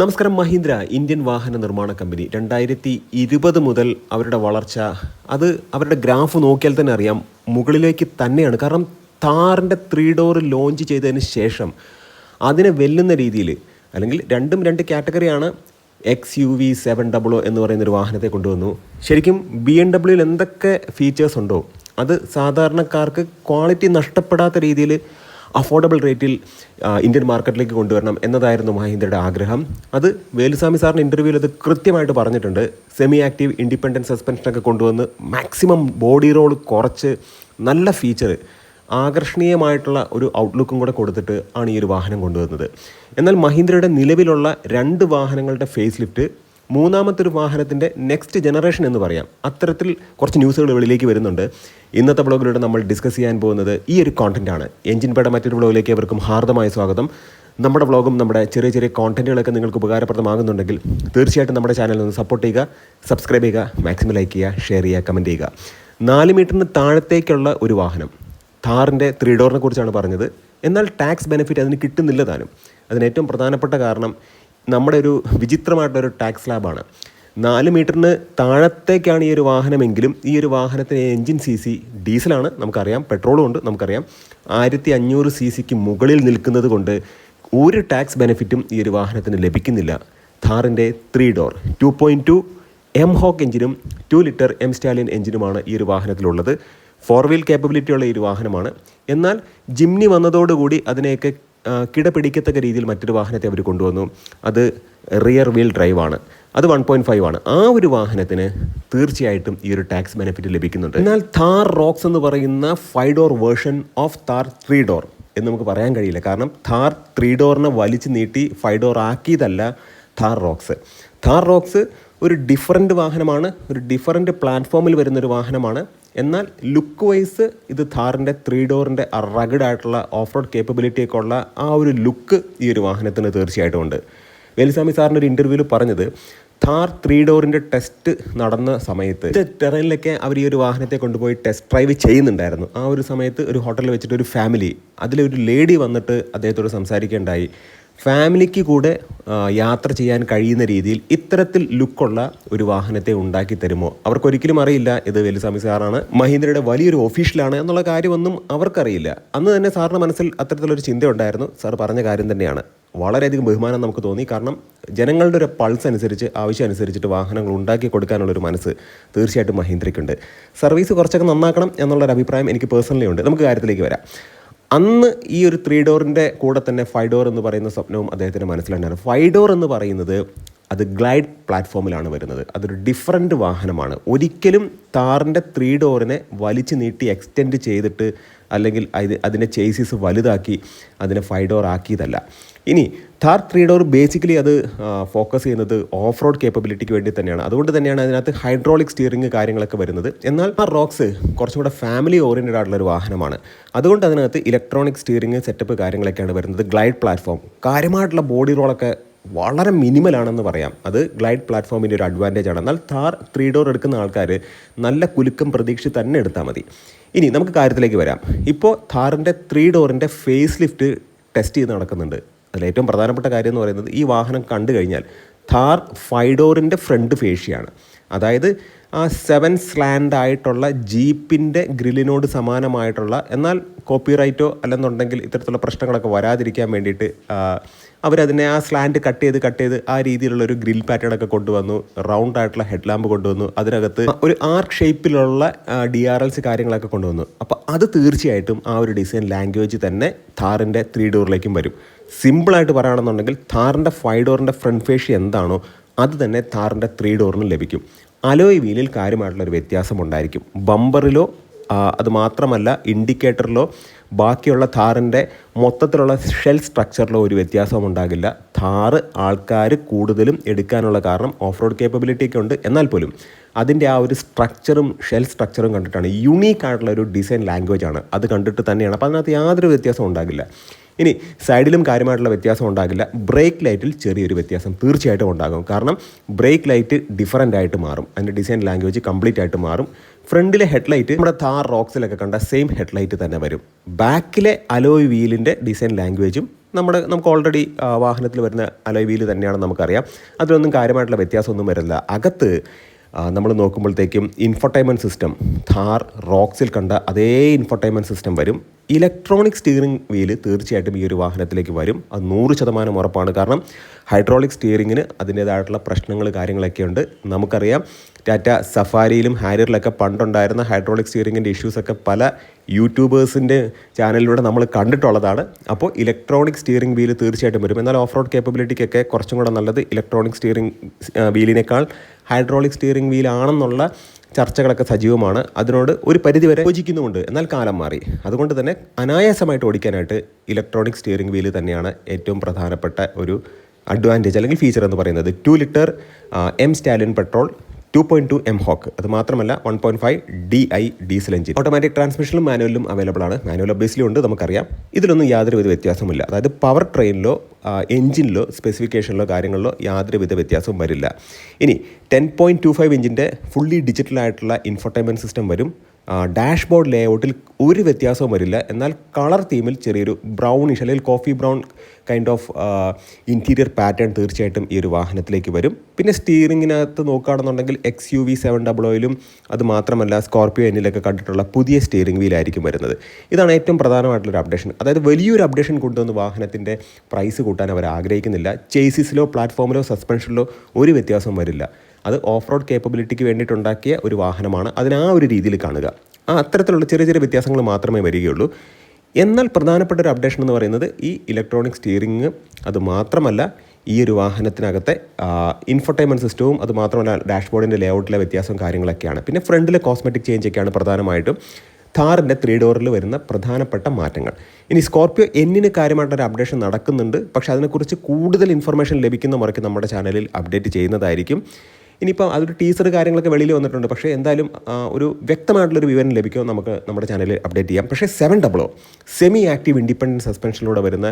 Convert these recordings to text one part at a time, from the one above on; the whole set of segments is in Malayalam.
നമസ്കാരം മഹീന്ദ്ര. ഇന്ത്യൻ വാഹന നിർമ്മാണ കമ്പനി. രണ്ടായിരത്തി ഇരുപത് മുതൽ അവരുടെ വളർച്ച അത് അവരുടെ ഗ്രാഫ് നോക്കിയാൽ തന്നെ അറിയാം മുകളിലേക്ക് തന്നെയാണ്. കാരണം താറിന്റെ ത്രീ ഡോർ ലോഞ്ച് ചെയ്തതിന് ശേഷം അതിനെ വെല്ലുന്ന രീതിയിൽ അല്ലെങ്കിൽ രണ്ടും രണ്ട് കാറ്റഗറിയാണ് X U V seven double എന്ന് പറയുന്ന ഒരു വാഹനത്തെ കൊണ്ടുവന്നു. ശരിക്കും ബി എം ഡബ്ല്യുവിൽ എന്തൊക്കെ ഫീച്ചേഴ്സ് ഉണ്ടോ? അത് സാധാരണക്കാർക്ക് ക്വാളിറ്റി നഷ്ടപ്പെടാത്ത രീതിയിൽ അഫോർഡബിൾ റേറ്റിൽ ഇന്ത്യൻ മാർക്കറ്റിലേക്ക് കൊണ്ടുവരണം എന്നതായിരുന്നു മഹീന്ദ്രയുടെ ആഗ്രഹം. അത് വേലുസ്വാമി സാറിന്റെ ഇന്റർവ്യൂവിൽ അത് കൃത്യമായിട്ട് പറഞ്ഞിട്ടുണ്ട്. സെമി ആക്റ്റീവ് ഇൻഡിപെൻഡന്റ് സസ്പെൻഷനൊക്കെ കൊണ്ടുവന്ന് മാക്സിമം ബോഡി റോൾ കുറച്ച് നല്ല ഫീച്ചർ ആകർഷണീയമായിട്ടുള്ള ഒരു ഔട്ട്ലുക്കും കൂടെ കൊടുത്തിട്ട് ആണ് ഈ ഒരു വാഹനം കൊണ്ടുവന്നത്. എന്നാൽ മഹീന്ദ്രയുടെ നിലവിലുള്ള രണ്ട് വാഹനങ്ങളുടെ ഫേസ് ലിഫ്റ്റ് മൂന്നാമത്തെ ഒരു വാഹനത്തിന്റെ നെക്സ്റ്റ് ജനറേഷൻ എന്ന് പറയാം. അത്തരത്തിൽ കുറച്ച് ന്യൂസുകൾ വെളിയിലേക്ക് വരുന്നുണ്ട്. ഇന്നത്തെ ബ്ലോഗിലൂടെ നമ്മൾ ഡിസ്കസ് ചെയ്യാൻ പോകുന്നത് ഈ ഒരു കോണ്ടന്റ് ആണ് എഞ്ചിൻ പേട മറ്റൊരു ബ്ലോഗിലേക്ക് അവർക്കും ഹാർദമായ സ്വാഗതം. നമ്മുടെ വ്ളോഗും നമ്മുടെ ചെറിയ ചെറിയ കോണ്ടന്റുകളൊക്കെ നിങ്ങൾക്ക് ഉപകാരപ്രദമാകുന്നുണ്ടെങ്കിൽ തീർച്ചയായിട്ടും നമ്മുടെ ചാനൽ ഒന്ന് സപ്പോർട്ട് ചെയ്യുക സബ്സ്ക്രൈബ് ചെയ്യുക മാക്സിമം ലൈക്ക് ചെയ്യുക ഷെയർ ചെയ്യുക കമന്റ് ചെയ്യുക. നാല് മീറ്ററിന് താഴത്തേക്കുള്ള ഒരു വാഹനം ഥാറിന്റെ ത്രീ ഡോറിനെ കുറിച്ചാണ് പറഞ്ഞത്. എന്നാൽ ടാക്സ് ബെനിഫിറ്റ് അതിന് കിട്ടുന്നില്ല താനും. അതിന് ഏറ്റവും പ്രധാനപ്പെട്ട കാരണം നമ്മുടെ ഒരു വിചിത്രമായിട്ടൊരു ടാക്സ് സ്ലാബാണ് നാല് മീറ്ററിന് താഴത്തേക്കാണ് ഈ ഒരു വാഹനമെങ്കിലും ഈ ഒരു വാഹനത്തിന് എൻജിൻ സി സി ഡീസലാണ് നമുക്കറിയാം. പെട്രോളും ഉണ്ട് നമുക്കറിയാം. ആയിരത്തി അഞ്ഞൂറ് സി സിക്ക് മുകളിൽ നിൽക്കുന്നത് കൊണ്ട് ഒരു ടാക്സ് ബെനിഫിറ്റും ഈ ഒരു വാഹനത്തിന് ലഭിക്കുന്നില്ല. ഥാറിന്റെ three door two point two M hawk എഞ്ചിനും two litre M Stalin എഞ്ചിനുമാണ് ഈ ഒരു വാഹനത്തിലുള്ളത്. ഫോർ വീൽ കേപ്പബിലിറ്റിയുള്ള ഈ ഒരു വാഹനമാണ്. എന്നാൽ ജിംനി വന്നതോടുകൂടി അതിനെയൊക്കെ കിടപിടിക്കത്തക്ക രീതിയിൽ മറ്റൊരു വാഹനത്തെ അവർ കൊണ്ടുവന്നു. അത് റിയർ വീൽ ഡ്രൈവാണ് അത് വൺ പോയിന്റ് ഫൈവ് ആണ്. ആ ഒരു വാഹനത്തിന് തീർച്ചയായിട്ടും ഈ ഒരു ടാക്സ് ബെനിഫിറ്റ് ലഭിക്കുന്നുണ്ട്. എന്നാൽ താർ റോക്സ് എന്ന് പറയുന്ന five door version of Thar three door എന്ന് നമുക്ക് പറയാൻ കഴിയില്ല. കാരണം താർ ത്രീ ഡോറിനെ വലിച്ചു നീട്ടി ഫൈവ് ഡോർ ആക്കിയതല്ല താർ റോക്സ് താർ റോക്സ് ഒരു ഡിഫറന്റ് വാഹനമാണ് ഒരു ഡിഫറന്റ് പ്ലാറ്റ്ഫോമിൽ വരുന്നൊരു വാഹനമാണ്. എന്നാൽ ലുക്ക് വൈസ് ഇത് ഥാറിന്റെ ത്രീ ഡോറിന്റെ റഗഡ് ആയിട്ടുള്ള ഓഫ് റോഡ് കേപ്പബിലിറ്റിയൊക്കെ ഉള്ള ആ ഒരു ലുക്ക് ഈ ഒരു വാഹനത്തിന് തീർച്ചയായിട്ടും ഉണ്ട്. വേലുസ്വാമി സാറിന്റെ ഒരു ഇന്റർവ്യൂവിൽ പറഞ്ഞത് ഥാർ ത്രീ ഡോറിന്റെ ടെസ്റ്റ് നടന്ന സമയത്ത് ടെറനിലൊക്കെ അവർ ഈ ഒരു വാഹനത്തെ കൊണ്ടുപോയി ടെസ്റ്റ് ഡ്രൈവ് ചെയ്യുന്നുണ്ടായിരുന്നു. ആ ഒരു സമയത്ത് ഒരു ഹോട്ടലിൽ വെച്ചിട്ട് ഒരു ഫാമിലി അതിലൊരു ലേഡി വന്നിട്ട് അദ്ദേഹത്തോട് സംസാരിക്കേണ്ടായി ഫാമിലിക്ക് കൂടെ യാത്ര ചെയ്യാൻ കഴിയുന്ന രീതിയിൽ ഇത്തരത്തിൽ ലുക്കുള്ള ഒരു വാഹനത്തെ ഉണ്ടാക്കി തരുമോ? അവർക്കൊരിക്കലും അറിയില്ല ഇത് വെലുസ്വാമി സാറാണ് മഹീന്ദ്രയുടെ വലിയൊരു ഓഫീഷ്യലാണ് എന്നുള്ള കാര്യമൊന്നും അവർക്കറിയില്ല. അന്ന് തന്നെ സാറിന്റെ മനസ്സിൽ അത്തരത്തിലൊരു ചിന്ത ഉണ്ടായിരുന്നു സാർ പറഞ്ഞ കാര്യം തന്നെയാണ്. വളരെയധികം ബഹുമാനം നമുക്ക് തോന്നി. കാരണം ജനങ്ങളുടെ ഒരു പൾസ് അനുസരിച്ച് ആവശ്യം അനുസരിച്ചിട്ട് വാഹനങ്ങൾ ഉണ്ടാക്കി കൊടുക്കാനുള്ള ഒരു മനസ്സ് തീർച്ചയായിട്ടും മഹീന്ദ്രയ്ക്കുണ്ട്. സർവീസ് കുറച്ചൊക്കെ നന്നാക്കണം എന്നുള്ളൊരു അഭിപ്രായം എനിക്ക് പേഴ്സണലി ഉണ്ട്. നമുക്ക് കാര്യത്തിലേക്ക് വരാം. അന്ന് ഈ ഒരു ത്രീ ഡോറിന്റെ കൂടെ തന്നെ ഫൈവ് ഡോർ എന്ന് പറയുന്ന സ്വപ്നവും അദ്ദേഹത്തിന്റെ മനസ്സിലുണ്ടായിരുന്നു ഫൈവ് ഡോർ എന്ന് പറയുന്നത് അത് ഗ്ലൈഡ് പ്ലാറ്റ്ഫോമിലാണ് വരുന്നത്. അതൊരു ഡിഫറന്റ് വാഹനമാണ്. ഒരിക്കലും താറിന്റെ ത്രീ ഡോറിനെ വലിച്ചു നീട്ടി എക്സ്റ്റെൻഡ് ചെയ്തിട്ട് അല്ലെങ്കിൽ അത് അതിന്റെ ചേസിസ് വലുതാക്കി അതിനെ ഫൈവ് ഡോർ ആക്കിയതല്ല. ഇനി താർ ത്രീ ഡോർ ബേസിക്കലി അത് ഫോക്കസ് ചെയ്യുന്നത് ഓഫ് റോഡ് കേപ്പബിലിറ്റിക്ക് വേണ്ടി തന്നെയാണ്. അതുകൊണ്ട് തന്നെയാണ് അതിനകത്ത് ഹൈഡ്രോളിക് സ്റ്റിയറിംഗ് കാര്യങ്ങളൊക്കെ വരുന്നത്. എന്നാൽ ആ റോക്സ് കുറച്ചും കൂടെ ഫാമിലി ഓറിയന്റഡ് ആയിട്ടുള്ള ഒരു വാഹനമാണ്. അതുകൊണ്ട് അതിനകത്ത് ഇലക്ട്രോണിക് സ്റ്റിയറിംഗ് സെറ്റപ്പ് കാര്യങ്ങളൊക്കെയാണ് വരുന്നത്. ഗ്ലൈഡ് പ്ലാറ്റ്ഫോം കാര്യമായിട്ടുള്ള ബോഡി റോളൊക്കെ വളരെ മിനിമലാണെന്ന് പറയാം. അത് ഗ്ലൈഡ് പ്ലാറ്റ്ഫോമിന്റെ ഒരു അഡ്വാന്റേജ് ആണ്. എന്നാൽ താർ ത്രീ ഡോർ എടുക്കുന്ന ആൾക്കാർ നല്ല കുലുക്കം പ്രതീക്ഷിച്ച് തന്നെ എടുത്താൽ മതി. ഇനി നമുക്ക് കാര്യത്തിലേക്ക് വരാം. ഇപ്പോൾ താറിന്റെ ത്രീ ഡോറിന്റെ ഫേസ് ലിഫ്റ്റ് ടെസ്റ്റ് ചെയ്ത് നടക്കുന്നുണ്ട്. അതിൽ ഏറ്റവും പ്രധാനപ്പെട്ട കാര്യം എന്ന് പറയുന്നത് ഈ വാഹനം കണ്ടു കഴിഞ്ഞാൽ താർ ഫൈവ് ഡോറിന്റെ ഫ്രണ്ട് ഫേഷ്യയാണ് അതായത് ആ സെവൻ സ്ലാൻഡ് ആയിട്ടുള്ള ജീപ്പിന്റെ ഗ്രില്ലിനോട് സമാനമായിട്ടുള്ള എന്നാൽ കോപ്പിറൈറ്റോ അല്ലെന്നുണ്ടെങ്കിൽ ഇത്തരത്തിലുള്ള പ്രശ്നങ്ങളൊക്കെ വരാതിരിക്കാൻ വേണ്ടിയിട്ട് അവരതിനെ ആ സ്ലാൻഡ് കട്ട് ചെയ്ത് കട്ട് ചെയ്ത് ആ രീതിയിലുള്ള ഒരു ഗ്രിൽ പാറ്റേൺ ഒക്കെ കൊണ്ടുവന്നു. റൗണ്ട് ആയിട്ടുള്ള ഹെഡ് ലാമ്പ് കൊണ്ടുവന്നു. അതിനകത്ത് ഒരു ആർക്ക് ഷേപ്പിലുള്ള ഡി ആർ എൽസ് കാര്യങ്ങളൊക്കെ കൊണ്ടുവന്നു. അപ്പോൾ അത് തീർച്ചയായിട്ടും ആ ഒരു ഡിസൈൻ ലാംഗ്വേജ് തന്നെ ഥാറിന്റെ ത്രീ ഡോറിലേക്കും വരും. സിമ്പിളായിട്ട് പറയുകയാണെന്നുണ്ടെങ്കിൽ ഥാറിന്റെ ഫൈവ് ഡോറിന്റെ ഫ്രണ്ട് ഫേഷ് എന്താണോ അത് തന്നെ ഥാറിന്റെ ത്രീ ഡോറിനും ലഭിക്കും. അലോയ് വീലിൽ കാര്യമായിട്ടുള്ളൊരു വ്യത്യാസം ഉണ്ടായിരിക്കും. ബമ്പറിലോ അത് മാത്രമല്ല ഇൻഡിക്കേറ്ററിലോ ബാക്കിയുള്ള ഥാറിന്റെ മൊത്തത്തിലുള്ള ഷെൽ സ്ട്രക്ചറിൽ ഒരു വ്യത്യാസവും ഉണ്ടാകില്ല. താറ് ആൾക്കാർ കൂടുതലും എടുക്കാനുള്ള കാരണം ഓഫ് റോഡ് കേപ്പബിലിറ്റി ഒക്കെ ഉണ്ട്. എന്നാൽ പോലും അതിന്റെ ആ ഒരു സ്ട്രക്ചറും ഷെൽ സ്ട്രക്ചറും കണ്ടിട്ടാണ്. യുണീക്ക് ആയിട്ടുള്ള ഒരു ഡിസൈൻ ലാംഗ്വേജ് ആണ്. അത് കണ്ടിട്ട് തന്നെയാണ്. അപ്പോൾ അതിനകത്ത് യാതൊരു വ്യത്യാസവും ഉണ്ടാകില്ല. ഇനി സൈഡിലും കാര്യമായിട്ടുള്ള വ്യത്യാസം ഉണ്ടാകില്ല. ബ്രേക്ക് ലൈറ്റിൽ ചെറിയൊരു വ്യത്യാസം തീർച്ചയായിട്ടും ഉണ്ടാകും. കാരണം ബ്രേക്ക് ലൈറ്റ് ഡിഫറന്റ് ആയിട്ട് മാറും. അതിന്റെ ഡിസൈൻ ലാംഗ്വേജ് കംപ്ലീറ്റ് ആയിട്ട് മാറും. ഫ്രണ്ടിലെ ഹെഡ്ലൈറ്റ് നമ്മുടെ താർ റോക്സിലൊക്കെ കണ്ട സെയിം ഹെഡ്ലൈറ്റ് തന്നെ വരും. ബാക്കിലെ അലോയ് വീലിന്റെ ഡിസൈൻ ലാംഗ്വേജും നമ്മുടെ നമുക്ക് ഓൾറെഡി വാഹനത്തിൽ വരുന്ന അലോയ് വീൽ തന്നെയാണെന്ന് നമുക്കറിയാം. അതിലൊന്നും കാര്യമായിട്ടുള്ള വ്യത്യാസമൊന്നും വരില്ല. അകത്ത് നമ്മൾ നോക്കുമ്പോഴത്തേക്കും ഇൻഫർടൈൻമെന്റ് സിസ്റ്റം ഥാർ റോക്സിൽ കണ്ട അതേ ഇൻഫർടൈൻമെന്റ് സിസ്റ്റം വരും. ഇലക്ട്രോണിക് സ്റ്റിയറിംഗ് വീൽ തീർച്ചയായിട്ടും ഈ ഒരു വാഹനത്തിലേക്ക് വരും. അത് നൂറ് ശതമാനം ഉറപ്പാണ്. കാരണം ഹൈഡ്രോളിക് സ്റ്റിയറിങ്ങിന് അതിന്റേതായിട്ടുള്ള പ്രശ്നങ്ങൾ കാര്യങ്ങളൊക്കെ ഉണ്ട് നമുക്കറിയാം ടാറ്റ സഫാരിയിലും ഹാരിയറിലൊക്കെ പണ്ടുണ്ടായിരുന്ന ഹൈഡ്രോളിക് സ്റ്റിയറിങ്ങിന്റെ ഇഷ്യൂസൊക്കെ പല യൂട്യൂബേഴ്സിന്റെ ചാനലിലൂടെ നമ്മൾ കണ്ടിട്ടുള്ളതാണ്. അപ്പോൾ ഇലക്ട്രോണിക് സ്റ്റിയറിംഗ് വീൽ തീർച്ചയായിട്ടും വരും. എന്നാൽ ഓഫ് റോഡ് കേപ്പബിലിറ്റിക്കൊക്കെ കുറച്ചും കൂടെ നല്ലത് ഇലക്ട്രോണിക് സ്റ്റിയറിംഗ് വീലിനേക്കാൾ ഹൈഡ്രോളിക് സ്റ്റിയറിംഗ് വീലാണെന്നുള്ള ചർച്ചകളൊക്കെ സജീവമാണ്. അതിനോട് ഒരു പരിധിവരെ യോജിക്കുന്നുമുണ്ട്. എന്നാൽ കാലം മാറി. അതുകൊണ്ട് തന്നെ അനായാസമായിട്ട് ഓടിക്കാനായിട്ട് ഇലക്ട്രോണിക് സ്റ്റിയറിംഗ് വീൽ തന്നെയാണ് ഏറ്റവും പ്രധാനപ്പെട്ട ഒരു അഡ്വാന്റേജ് അല്ലെങ്കിൽ ഫീച്ചർ എന്ന് പറയുന്നത്. Two litre M Stallion petrol two point two M Hawk അത് മാത്രമല്ല one point five D I diesel engine automatic ട്രാൻസ്മിഷനും മാനുവലിലും അവൈലബിൾ ആണ്. മാനുവൽ ഒബ്വിയസ്ലി ഉണ്ട് നമുക്കറിയാം. ഇതിലൊന്നും യാതൊരുവിധ വ്യത്യാസമില്ല അതായത് പവർ ട്രെയിനിലോ എഞ്ചിനിലോ സ്പെസിഫിക്കേഷനിലോ കാര്യങ്ങളിലോ യാതൊരുവിധ വ്യത്യാസവും വരില്ല. ഇനി ടെൻ പോയിന്റ് ടു ഫൈവ് ഇഞ്ചിന്റെ ഫുള്ളി ഡിജിറ്റലായിട്ടുള്ള ഇൻഫർടൈൻമെന്റ് സിസ്റ്റം വരും. ഡാഷ്ബോർഡ് ലേഔട്ടിൽ ഒരു വ്യത്യാസവും വരില്ല. എന്നാൽ കളർ തീമിൽ ചെറിയൊരു ബ്രൗണിഷ് അല്ലെങ്കിൽ coffee brown kind of interior pattern തീർച്ചയായിട്ടും ഈ ഒരു വാഹനത്തിലേക്ക് വരും. പിന്നെ സ്റ്റിയറിങ്ങിനകത്ത് നോക്കുകയാണെന്നുണ്ടെങ്കിൽ X U V seven double ഓയിലും അത് മാത്രമല്ല സ്കോർപ്പിയോ എന്നിലൊക്കെ കണ്ടിട്ടുള്ള പുതിയ സ്റ്റിയറിംഗ് വീലായിരിക്കും വരുന്നത്. ഇതാണ് ഏറ്റവും പ്രധാനമായിട്ടുള്ളൊരു അപ്ഡേഷൻ അതായത് വലിയൊരു അപ്ഡേഷൻ കൊണ്ടുവന്ന് വാഹനത്തിന്റെ പ്രൈസ് കൂട്ടാൻ അവർ ആഗ്രഹിക്കുന്നില്ല. ചേസിസിലോ പ്ലാറ്റ്ഫോമിലോ സസ്പെൻഷനിലോ ഒരു വ്യത്യാസവും വരില്ല. അത് ഓഫ് റോഡ് കേപ്പബിലിറ്റിക്ക് വേണ്ടിയിട്ടുണ്ടാക്കിയ ഒരു വാഹനമാണ്. അതിനാ ഒരു രീതിയിൽ കാണുക. ആ അത്തരത്തിലുള്ള ചെറിയ ചെറിയ വ്യത്യാസങ്ങൾ മാത്രമേ വരികയുള്ളൂ. എന്നാൽ പ്രധാനപ്പെട്ട ഒരു അപ്ഡേഷൻ എന്ന് പറയുന്നത് ഈ ഇലക്ട്രോണിക് സ്റ്റിയറിംഗ് അത് മാത്രമല്ല ഈ ഒരു വാഹനത്തിനകത്തെ ഇൻഫർടൈൻമെന്റ് സിസ്റ്റവും അത് മാത്രമല്ല ഡാഷ്ബോർഡിന്റെ ലേഔട്ടിലെ വ്യത്യാസവും കാര്യങ്ങളൊക്കെയാണ്. പിന്നെ ഫ്രണ്ടിലെ കോസ്മെറ്റിക് ചേഞ്ച് ഒക്കെയാണ് പ്രധാനമായിട്ടും ഥാറിന്റെ ത്രീ ഡോറിൽ വരുന്ന പ്രധാനപ്പെട്ട മാറ്റങ്ങൾ. ഇനി സ്കോർപ്പിയോ എന്നിന് കാര്യമായിട്ടൊരു അപ്ഡേഷൻ നടക്കുന്നുണ്ട്. പക്ഷേ അതിനെക്കുറിച്ച് കൂടുതൽ ഇൻഫർമേഷൻ ലഭിക്കുന്ന മുറയ്ക്ക് നമ്മുടെ ചാനലിൽ അപ്ഡേറ്റ് ചെയ്യുന്നതായിരിക്കും. ഇനിയിപ്പോൾ അതൊരു ടീസർ കാര്യങ്ങളൊക്കെ വെളിയിൽ വന്നിട്ടുണ്ട്. പക്ഷേ എന്തായാലും ഒരു വ്യക്തമായിട്ടുള്ളൊരു വിവരം ലഭിക്കുമോ നമുക്ക് നമ്മുടെ ചാനലിൽ അപ്ഡേറ്റ് ചെയ്യാം. പക്ഷേ seven double o semi active independent സസ്പെൻഷനിലൂടെ വരുന്ന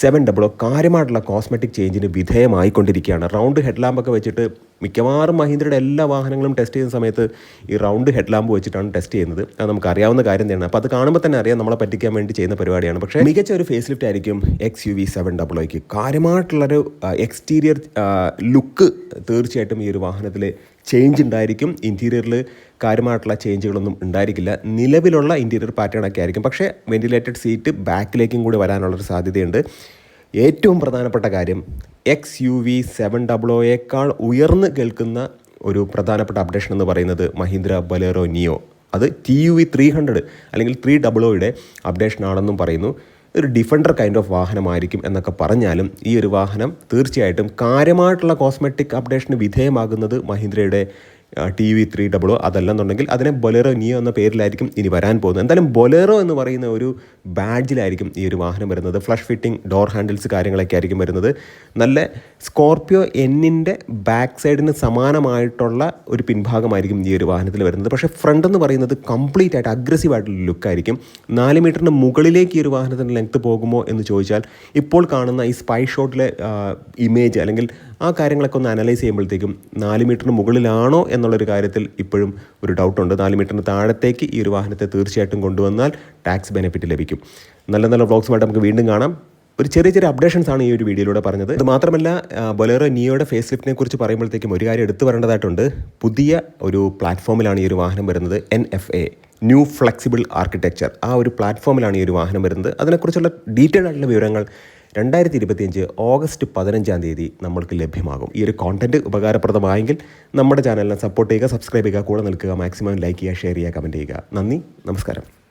സെവൻ ഡബിളോ കാര്യമായിട്ടുള്ള കോസ്മെറ്റിക് ചേഞ്ചിന് വിധേയമായിക്കൊണ്ടിരിക്കുകയാണ്. റൗണ്ട് ഹെഡ് ലാമ്പൊക്കെ വെച്ചിട്ട് മിക്കവാറും മഹീന്ദ്രയുടെ എല്ലാ വാഹനങ്ങളും ടെസ്റ്റ് ചെയ്യുന്ന സമയത്ത് ഈ റൗണ്ട് ഹെഡ് ലാമ്പ് വെച്ചിട്ടാണ് ടെസ്റ്റ് ചെയ്യുന്നത്. അത് നമുക്ക് അറിയാവുന്ന കാര്യം തന്നെയാണ്. അപ്പോൾ അത് കാണുമ്പോൾ തന്നെ അറിയാം നമ്മളെ പറ്റിക്കാൻ വേണ്ടി ചെയ്യുന്ന പരിപാടിയാണ്. പക്ഷേ മികച്ച ഒരു ഫേസ് ലിഫ്റ്റ് ആയിരിക്കും X U V seven double ഒക്ക് കാര്യമായിട്ടുള്ളൊരു എക്സ്റ്റീരിയർ ലുക്ക് തീർച്ചയായിട്ടും ഈ ഒരു വാഹനത്തിൽ ചേഞ്ച് ഉണ്ടായിരിക്കും. ഇന്റീരിയറിൽ കാര്യമായിട്ടുള്ള ചേഞ്ചുകളൊന്നും ഉണ്ടായിരിക്കില്ല. നിലവിലുള്ള ഇന്റീരിയർ പാറ്റേൺ ഒക്കെ ആയിരിക്കും. പക്ഷേ വെന്റിലേറ്റഡ് സീറ്റ് ബാക്കിലേക്കും കൂടി വരാനുള്ളൊരു സാധ്യതയുണ്ട്. ഏറ്റവും പ്രധാനപ്പെട്ട കാര്യം X U V seven double ഒയേക്കാൾ ഉയർന്ന് കേൾക്കുന്ന ഒരു പ്രധാനപ്പെട്ട അപ്ഡേഷൻ എന്ന് പറയുന്നത് മഹീന്ദ്ര ബലേറോ നിയോ. അത് T U V three hundred അല്ലെങ്കിൽ ത്രീ ഡബിൾ ഒയുടെ അപ്ഡേഷൻ ആണെന്നും പറയുന്നു. ഒരു ഡിഫൻഡർ കൈൻഡ് ഓഫ് വാഹനമായിരിക്കും എന്നൊക്കെ പറഞ്ഞാലും ഈ ഒരു വാഹനം തീർച്ചയായിട്ടും കാര്യമായിട്ടുള്ള കോസ്മെറ്റിക് അപ്ഡേഷന് വിധേയമാകുന്നത് മഹീന്ദ്രയുടെ T V three double o അതല്ലെന്നുണ്ടെങ്കിൽ അതിനെ ബൊലേറോ നിയോ എന്ന പേരിലായിരിക്കും ഇനി വരാൻ പോകുന്നത്. എന്തായാലും ബൊലേറോ എന്ന് പറയുന്ന ഒരു ബാഡ്ജിലായിരിക്കും ഈ ഒരു വാഹനം വരുന്നത്. ഫ്ലഷ് ഫിറ്റിംഗ് ഡോർ ഹാൻഡിൽസ് കാര്യങ്ങളൊക്കെ ആയിരിക്കും വരുന്നത്. നല്ല സ്കോർപ്പിയോ എന്നിന്റെ ബാക്ക് സൈഡിന് സമാനമായിട്ടുള്ള ഒരു പിൻഭാഗമായിരിക്കും ഈ ഒരു വാഹനത്തിൽ വരുന്നത്. പക്ഷേ ഫ്രണ്ട് എന്ന് പറയുന്നത് കംപ്ലീറ്റ് ആയിട്ട് അഗ്രസീവ് ആയിട്ടുള്ള ലുക്കായിരിക്കും നാല് മീറ്ററിന് മുകളിലേക്ക് ഈ ഒരു വാഹനത്തിന്റെ ലെങ്ത്ത് പോകുമോ എന്ന് ചോദിച്ചാൽ ഇപ്പോൾ കാണുന്ന ഈ സ്പൈ ഷോട്ടിലെ ഇമേജ് അല്ലെങ്കിൽ ആ കാര്യങ്ങളൊക്കെ ഒന്ന് അനലൈസ് ചെയ്യുമ്പോഴത്തേക്കും നാല് മീറ്ററിന് മുകളിലാണോ എന്നുള്ളൊരു കാര്യത്തിൽ ഇപ്പോഴും ഒരു ഡൗട്ടുണ്ട് നാല് മീറ്ററിന് താഴത്തേക്ക് ഈ ഒരു വാഹനത്തെ തീർച്ചയായിട്ടും കൊണ്ടുവന്നാൽ ടാക്സ് ബെനിഫിറ്റ് ലഭിക്കും. നല്ല നല്ല വ്ളോഗ്സുമായിട്ട് നമുക്ക് വീണ്ടും കാണാം. ഒരു ചെറിയ ചെറിയ അപ്ഡേഷൻസ് ആണ് ഈ ഒരു വീഡിയോയിലൂടെ പറഞ്ഞത്. അത് മാത്രമല്ല ബൊലേറോ നിയോയുടെ ഫേസ് ലിഫ്റ്റിനെ കുറിച്ച് പറയുമ്പോഴത്തേക്കും ഒരു കാര്യം എടുത്തു പറയേണ്ടതായിട്ടുണ്ട്. പുതിയ ഒരു പ്ലാറ്റ്ഫോമിലാണ് ഈ ഒരു വാഹനം വരുന്നത് N F A new flexible architecture ആ ഒരു പ്ലാറ്റ്ഫോമിലാണ് ഈ ഒരു വാഹനം വരുന്നത്. അതിനെക്കുറിച്ചുള്ള ഡീറ്റെയിൽഡ് ആയിട്ടുള്ള വിവരങ്ങൾ രണ്ടായിരത്തി ഇരുപത്തിയഞ്ച് ഓഗസ്റ്റ് പതിനഞ്ചാം തീയതി നമ്മൾക്ക് ലഭ്യമാകും. ഈ ഒരു കോണ്ടന്റ് ഉപകാരപ്രദമായെങ്കിൽ നമ്മുടെ ചാനലിനെ സപ്പോർട്ട് ചെയ്യുക സബ്സ്ക്രൈബ് ചെയ്യുക കൂടെ നിൽക്കുക മാക്സിമം ലൈക്ക് ചെയ്യുക ഷെയർ ചെയ്യുക കമന്റ് ചെയ്യുക. നന്ദി നമസ്കാരം.